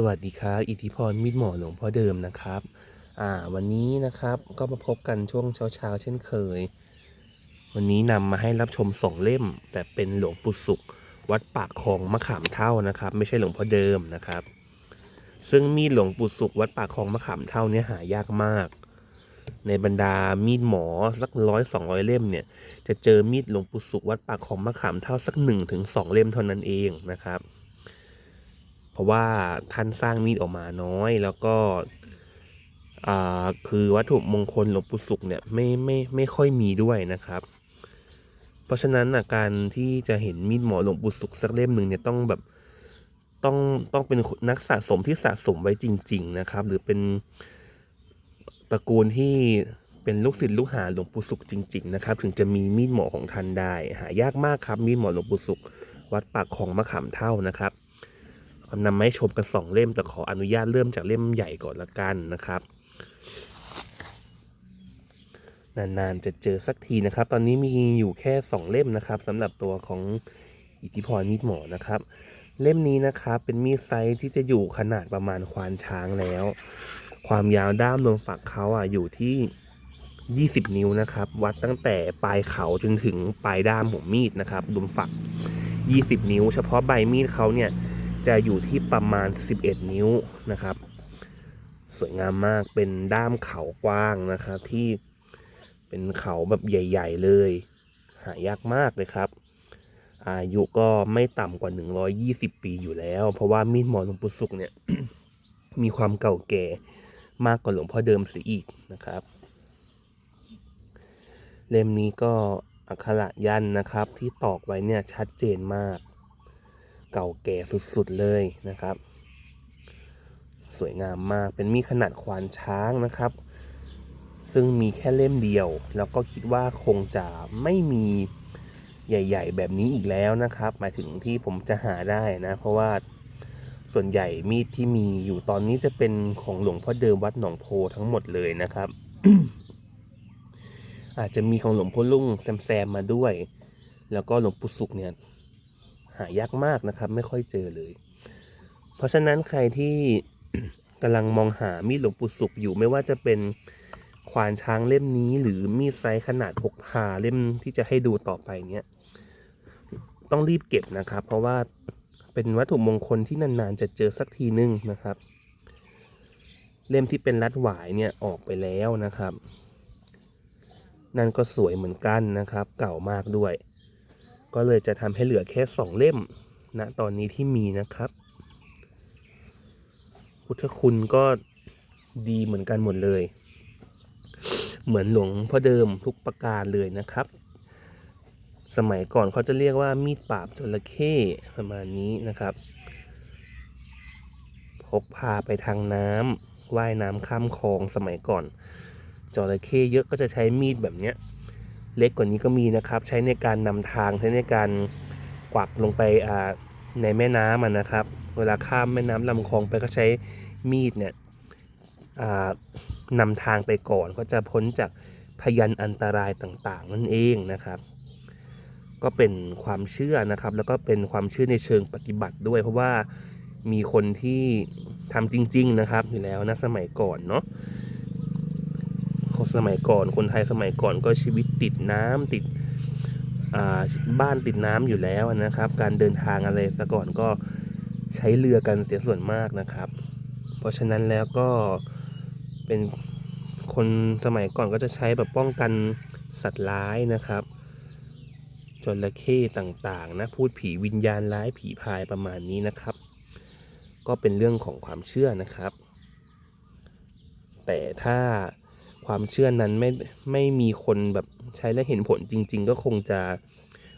สวัสดีครับ อิทธิพรมิดหมอหลวงพ่อเดิมนะครับอ่าวันนี้นะครับก็มาพบกันช่วงเช้าๆเช่นเคย วันนี้นำมาให้รับชมสองเล่ม แต่เป็นหลวงปู่สุข วัดปากคลองมะขามเท่านะครับ ไม่ใช่หลวงพ่อเดิมนะครับ ซึ่งมีดหลวงปู่สุข วัดปากคลองมะขามเท่าเนี่ยหายากมาก ในบรรดามีดหมอสักร้อยสองร้อยเล่มเนี่ย จะเจอมีดหลวงปู่สุขวัดปากคลองมะขามเท่าสักหนึ่งถึงสองเล่มเท่านั้นเองนะครับ ราะว่าท่านสร้างมีดออกมาน้อย แล้วก็คือวัตถุมงคลหลวงปู่สุขเนี่ยไม่ไม่ไม่ค่อยมีด้วยนะครับ เพราะฉะนั้นอะการที่จะเห็นมีดหมอหลวงปู่สุขสักเล่มหนึ่งเนี่ยต้องแบบต้องต้องเป็นนักสะสมที่สะสมไว้จริง ๆนะครับ หรือเป็นตระกูลที่เป็นลูกศิษย์ลูกหาหลวงปู่สุขจริง ๆ นะครับ ถึงจะมีมีดหมอของท่านได้ หายากมากครับมีดหมอหลวงปู่สุขวัดปากของมะขามเท่านะครับ นำมาให้ชมกันสองเล่ม แต่ขออนุญาตเริ่มจากเล่มใหญ่ก่อนละกันนะครับ นานๆจะเจอสักทีนะครับ ตอนนี้มีอยู่แค่สองเล่มนะครับสำหรับตัวของอิทธิพรมีดหมอนะครับ เล่มนี้นะครับเป็นมีดไซส์ที่จะอยู่ขนาดประมาณควานช้างแล้ว ความยาวด้ามรวมฝักเขาอะอยู่ที่ 20 นิ้วนะครับ วัดตั้งแต่ปลายเขาจนถึงปลายด้ามของมีดนะครับรวมฝัก 20 นิ้ว เฉพาะใบมีดเขาเนี่ย จะอยู่ที่ประมาณ 11 นิ้วนะครับ สวยงามมากเป็นด้ามเขากว้างนะครับที่เป็นเขาแบบใหญ่ ๆ เลย หายากมากเลยครับ อายุก็ไม่ต่ำกว่า 120 ปีอยู่แล้ว เพราะว่ามีดหมอหลวงปู่สุขเนี่ย มีความเก่าแก่มากกว่าหลวงพ่อเดิมเสียอีกนะครับ เล่มนี้ก็อักขระยันนะครับ ที่ตอกไว้เนี่ยชัดเจนมาก เก่าแก่สุดๆเลยนะครับ สวยงามมากเป็นมีขนาดควานช้างนะครับ ซึ่งมีแค่เล่มเดียว แล้วก็คิดว่าคงจะไม่มีใหญ่ ๆ แบบนี้อีกแล้วนะครับ หมายถึงที่ผมจะหาได้นะ เพราะว่าส่วนใหญ่มีดที่มีอยู่ตอนนี้จะเป็นของหลวงพ่อเดิมวัดหนองโพทั้งหมดเลยนะครับ อาจจะมีของหลวงพ่อลุ่งแซมๆมมาด้วย แล้วก็หลวงปู่สุขเนี่ย หายากมากนะครับ ไม่ค่อยเจอเลย เพราะฉะนั้นใครที่กำลังมองหามีดหลวงปู่สุขอยู่ไม่ว่าจะเป็นควานช้างเล่มนี้ หรือมีดไซส์ขนาดพกพาเล่มที่จะให้ดูต่อไปเนี่ยต้องรีบเก็บนะครับ เพราะว่าเป็นวัตถุมงคลที่นานๆ จะเจอสักทีนึงนะครับ เล่มที่เป็นรัดหวายเนี่ยออกไปแล้วนะครับ นั่นก็สวยเหมือนกันนะครับ เก่ามากด้วย ก็เลยจะทำให้เหลือแค่สองเล่มณตอนนี้ที่มีนะครับ พุทธคุณก็ดีเหมือนกันหมดเลย เหมือนหลวงพ่อเดิมทุกประการเลยนะครับ สมัยก่อนเขาจะเรียกว่ามีดปราบจระเข้ประมาณนี้นะครับ พกพาไปทางน้ำว่ายน้ำข้ามคลองสมัยก่อนจระเข้เยอะก็จะใช้มีดแบบเนี้ย เล็กกว่านี้ก็มีนะครับ ใช้ในการนำทางใช้ในการกวักลงไปในแม่น้ำอะนะครับ เวลาข้ามแม่น้ำลำคลองไปก็ใช้มีดเนี่ยนำทางไปก่อนก็จะพ้นจากพยันอันตรายต่างๆ นั่นเองนะครับ ก็เป็นความเชื่อนะครับ แล้วก็เป็นความเชื่อในเชิงปฏิบัติด้วย เพราะว่ามีคนที่ทำจริง ๆ นะครับอยู่แล้วนะสมัยก่อนเนาะ คนสมัยก่อน คนไทยสมัยก่อนก็ชีวิตติดน้ำติดบ้านติดน้ำอยู่แล้วนะครับ การเดินทางอะไรแต่ก่อนก็ใช้เรือกันเสียส่วนมากนะครับ เพราะฉะนั้นแล้วก็เป็นคนสมัยก่อนก็จะใช้แบบป้องกันสัตว์ร้ายนะครับจระเข้ต่างๆนะพูดผีวิญญาณร้ายผีพายประมาณนี้นะครับ ก็เป็นเรื่องของความเชื่อนะครับ แต่ถ้า ความเชื่อนั้นไม่ไม่มีคนแบบใช้และเห็นผลจริง ๆ ก็คงจะ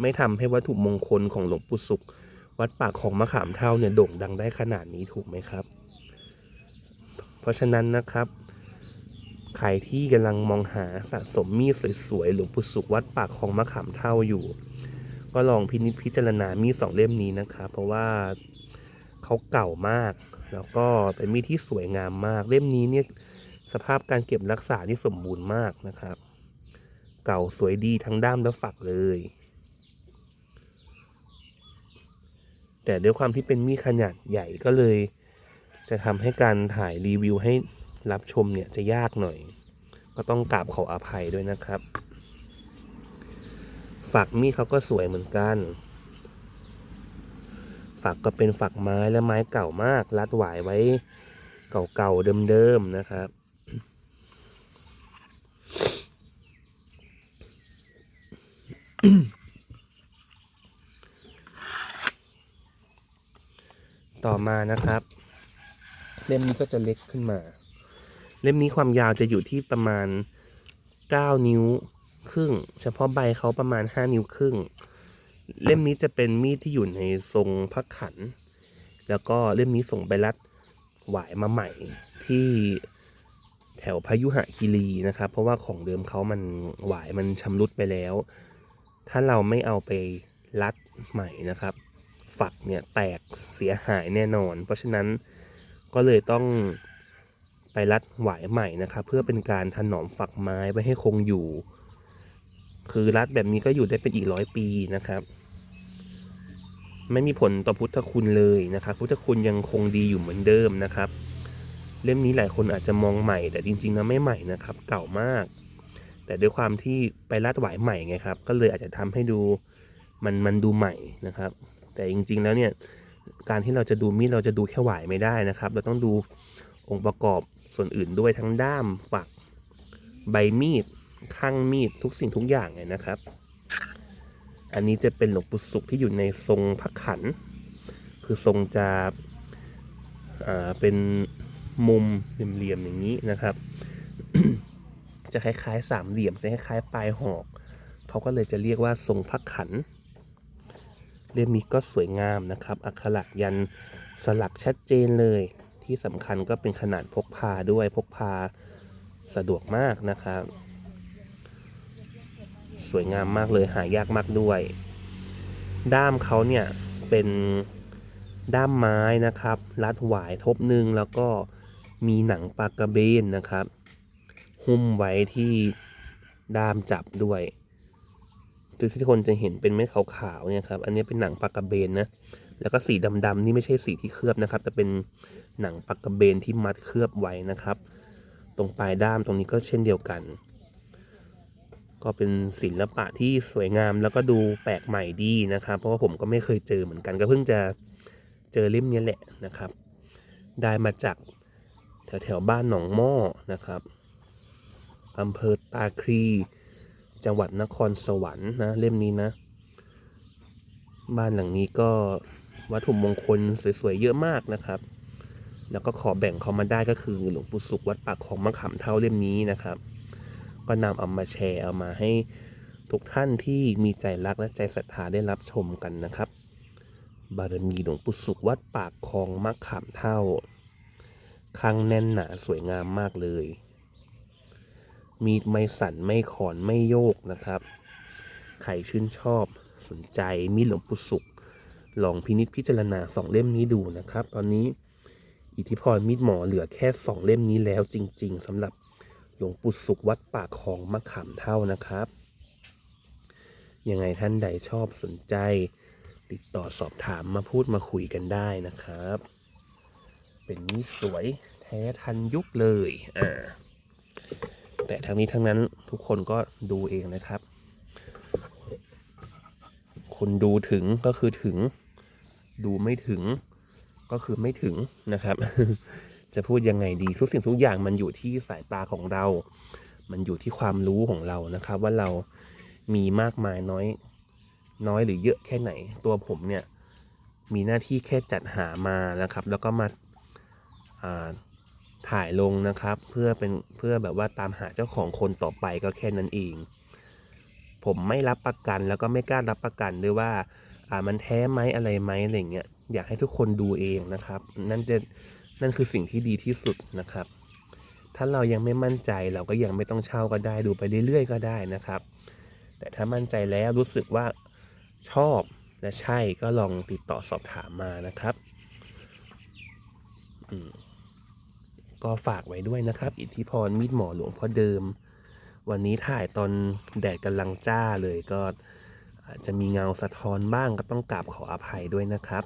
ไม่ทำให้วัตถุมงคลของหลวงปู่สุข วัดปากของมะขามเท่าเนี่ยโด่งดังได้ขนาดนี้ถูกไหมครับ เพราะฉะนั้นนะครับใครที่กำลังมองหาสะสมมีดสวยๆหลวงปู่สุขวัดปากของมะขามเท่าอยู่ ก็ลองพินิจพิจารณามีดสองเล่มนี้นะครับ เพราะว่าเขาเก่ามาก แล้วก็เป็นมีดที่สวยงามมากเล่มนี้เนี่ย สภาพการเก็บรักษาที่สมบูรณ์มากนะครับ เก่าสวยดีทั้งด้ามและฝักเลย แต่ด้วยความที่เป็นมีขนาดใหญ่ก็เลย จะทำให้การถ่ายรีวิวให้รับชมเนี่ยจะยากหน่อย ก็ต้องกราบขออภัยด้วยนะครับ ฝักมีเขาก็สวยเหมือนกัน ฝักก็เป็นฝักไม้และไม้เก่ามาก รัดหวายไว้เก่าๆเดิมๆนะครับ ต่อมานะครับ เล่มนี้ก็จะเล็กขึ้นมา เล่มนี้ความยาวจะอยู่ที่ประมาณ 9 นิ้วครึ่ง เฉพาะใบเขาประมาณ 5 นิ้วครึ่ง เล่มนี้จะเป็นมีดที่อยู่ในทรงพักขัน แล้วก็เล่มนี้ส่งไปรัดหวายมาใหม่ที่แถวพยุหคีรีนะครับ เพราะว่าของเดิมเขามันหวายมันชำรุดไปแล้ว ถ้าเราไม่เอาไปรัดใหม่นะครับ ฝักเนี่ยแตกเสียหายแน่นอน เพราะฉะนั้นก็เลยต้องไปรัดหวายใหม่นะครับ เพื่อเป็นการถนอมฝักไม้ไว้ให้คงอยู่ คือรัดแบบนี้ก็อยู่ได้เป็นอีกร้อยปีนะครับ ไม่มีผลต่อพุทธคุณเลยนะครับ พุทธคุณยังคงดีอยู่เหมือนเดิมนะครับ เล่มนี้หลายคนอาจจะมองใหม่ แต่จริงๆแล้วไม่ใหม่นะครับ เก่ามาก แต่ด้วยความที่ไปรัดหวายใหม่ไงครับ ก็เลยอาจจะทำให้ดูมันมันดูใหม่นะครับ แต่จริงๆแล้วเนี่ยการที่เราจะดูมีดเราจะดูแค่หวายไม่ได้นะครับ เราต้องดูองค์ประกอบส่วนอื่นด้วยทั้งด้ามฝัก ใบมีดข้างมีดทุกสิ่งทุกอย่างเลยนะครับ อันนี้จะเป็นหลวงปู่ศุกร์ที่อยู่ในทรงพระขัน คือทรงจะเป็นมุมเหลี่ยมๆอย่างนี้นะครับ จะคล้ายๆ สามเหลี่ยมจะคล้ายๆปลายหอกเขาก็เลยจะเรียกว่าทรงพระขัน เล่มนี้ก็สวยงามนะครับ อักขระยันสลักชัดเจนเลย ที่สำคัญก็เป็นขนาดพกพาด้วยพกพาสะดวกมากนะครับ สวยงามมากเลยหายากมากด้วย ด้ามเขาเนี่ยเป็นด้ามไม้นะครับ รัดหวายทบหนึ่งแล้วก็มีหนังปลากระเบนนะครับ หุ้มไว้ที่ด้ามจับด้วยที่ทุกคนจะเห็นเป็นเม็ดขาวๆเนี่ยครับ อันนี้เป็นหนังปลากระเบนนะ แล้วก็สีดำๆนี่ไม่ใช่สีที่เคลือบนะครับ แต่เป็นหนังปลากระเบนที่มัดเคลือบไว้นะครับ ตรงปลายด้ามตรงนี้ก็เช่นเดียวกัน ก็เป็นศิลปะที่สวยงามแล้วก็ดูแปลกใหม่ดีนะครับ เพราะว่าผมก็ไม่เคยเจอเหมือนกัน ก็เพิ่งจะเจอเล่มนี้แหละนะครับ ได้มาจากแถวแถวๆบ้านหนองหม้อนะครับ อำเภอตาคลีจังหวัดนครสวรรค์นะเล่มนี้นะ บ้านหลังนี้ก็วัตถุมงคลสวยๆเยอะมากนะครับ แล้วก็ขอแบ่งเขามาได้ก็คือหลวงปู่สุขวัดปากของมะขามเท่าเล่มนี้นะครับ ก็นำเอามาแชร์เอามาให้ทุกท่านที่มีใจรักและใจศรัทธาได้รับชมกันนะครับ บารมีหลวงปู่สุขวัดปากคลองมะขามเท่าข้างแน่นหนาสวยงามมากเลย มีดไม่สั่นไม่ขอนไม่โยกนะครับ ใครชื่นชอบสนใจมีดหลวงปู่สุข ลองพินิจพิจารณาสองเล่มนี้ดูนะครับ ตอนนี้อิทธิพรมีดหมอเหลือแค่สองเล่มนี้แล้วจริง ๆสำหรับหลวงปู่สุขวัดปากคลองมะขามเท่านะครับ ยังไงท่านใดชอบสนใจ ติดต่อสอบถามมาพูดมาคุยกันได้นะครับ เป็นมีดสวยแท้ทันยุคเลยอ่า แต่ทั้งนี้ทั้งนั้นทุกคนก็ดูเองนะครับคุณดูถึงก็คือถึง ดูไม่ถึงก็คือไม่ถึงนะครับ จะพูดยังไงดีทุกสิ่งทุกอย่างมันอยู่ที่สายตาของเรา มันอยู่ที่ความรู้ของเรานะครับ ว่าเรามีมากมายน้อย น้อยหรือเยอะแค่ไหน ตัวผมเนี่ยมีหน้าที่แค่จัดหามานะครับ แล้วก็มาอ่า ถ่ายลงนะครับ เพื่อเป็นเพื่อแบบว่าตามหาเจ้าของคนต่อไปก็แค่นั้นเอง ผมไม่รับประกันแล้วก็ไม่กล้ารับประกันด้วยว่าอ่ามันแท้ไหมอะไรไหมอะไรเงี้ยอยากให้ทุกคนดูเองนะครับ นั่นจะนั่นคือสิ่งที่ดีที่สุดนะครับ ถ้าเรายังไม่มั่นใจเราก็ยังไม่ต้องเช่าก็ได้ดูไปเรื่อย ๆ ก็ได้นะครับ แต่ถ้ามั่นใจแล้วรู้สึกว่าชอบและใช่ก็ลองติดต่อสอบถามมานะครับ อืม ก็ฝากไว้ด้วยนะครับ อิทธิพรมีดหมอหลวงพ่อเดิม วันนี้ถ่ายตอนแดดกำลังจ้าเลยก็อาจจะมีเงาสะท้อนบ้างก็ต้องกราบขออภัยด้วยนะครับ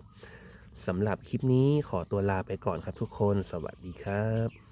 สำหรับคลิปนี้ขอตัวลาไปก่อนครับทุกคน สวัสดีครับ